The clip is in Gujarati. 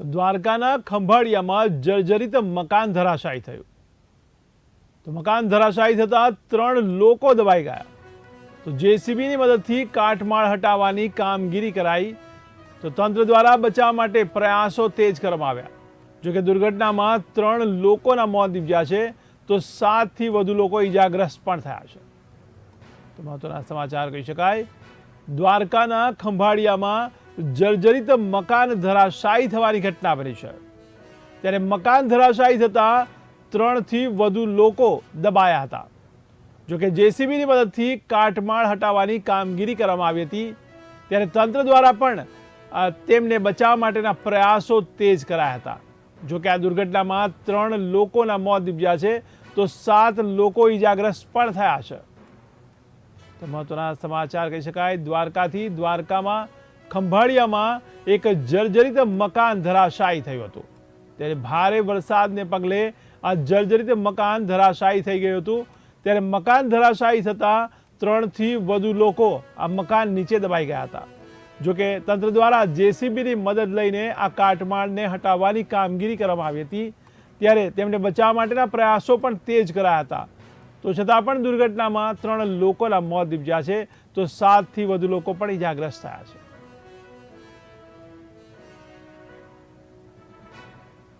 દ્વારકાના ખંભાળિયામાં જર્જરિત મકાન ધરાશાયી થયું. તો મકાન ધરાશાયી થતાં ત્રણ લોકો દબાઈ ગયા. તો જેસીબીની મદદથી કાટમાળ હટાવવાની કામગીરી કરાઈ. તો તંત્ર દ્વારા બચાવ માટે પ્રયાસો તેજ કરવામાં આવ્યા. જોકે દુર્ઘટનામાં ત્રણ લોકોના મોત નીપજ્યા છે, તો સાતથી વધુ લોકો ઈજાગ્રસ્ત પણ થયા છે. તો મહત્વના સમાચાર કહી શકાય. દ્વારકાના ખંભાળિયામાં જર્જરિત મકાન ધરાશાયી થવાની ઘટના બની છે. ત્યારે મકાન ધરાશાયી થતાં ત્રણથી વધુ લોકો દબાયા હતા. જોકે જેસીબીની મદદથી કાટમાળ હટાવવાની કામગીરી કરવામાં આવી હતી. ત્યારે તંત્ર દ્વારા પણ તેમને બચાવવા માટેના પ્રયાસો તેજ કરાયા હતા. જોકે આ દુર્ઘટનામાં ત્રણ લોકોના મોત નીપજ્યા છે, તો સાત લોકો ઈજાગ્રસ્ત પણ થયા છે. તો મહત્વના સમાચાર કહી શકાય, દ્વારકાથી દ્વારકામાં ખંભાળિયામાં એક જર્જરિત મકાન ધરાશાયી થયું હતું. ત્યારે ભારે વરસાદને પગલે આ જર્જરિત મકાન ધરાશાયી થઈ ગયું હતું. ત્યારે મકાન ધરાશાયી થતાં ત્રણથી વધુ લોકો આ મકાન નીચે દબાઈ ગયા હતા. જોકે તંત્ર દ્વારા જેસીબીની મદદ લઈને આ કાટમાળને હટાવવાની કામગીરી કરવામાં આવી હતી. ત્યારે તેમને બચાવવા માટેના પ્રયાસો પણ તેજ કરાયા હતા. તો છતાં પણ દુર્ઘટનામાં ત્રણ લોકોના મોત નીપજ્યા છે. તો સાતથી વધુ લોકો પણ ઈજાગ્રસ્ત થયા છે.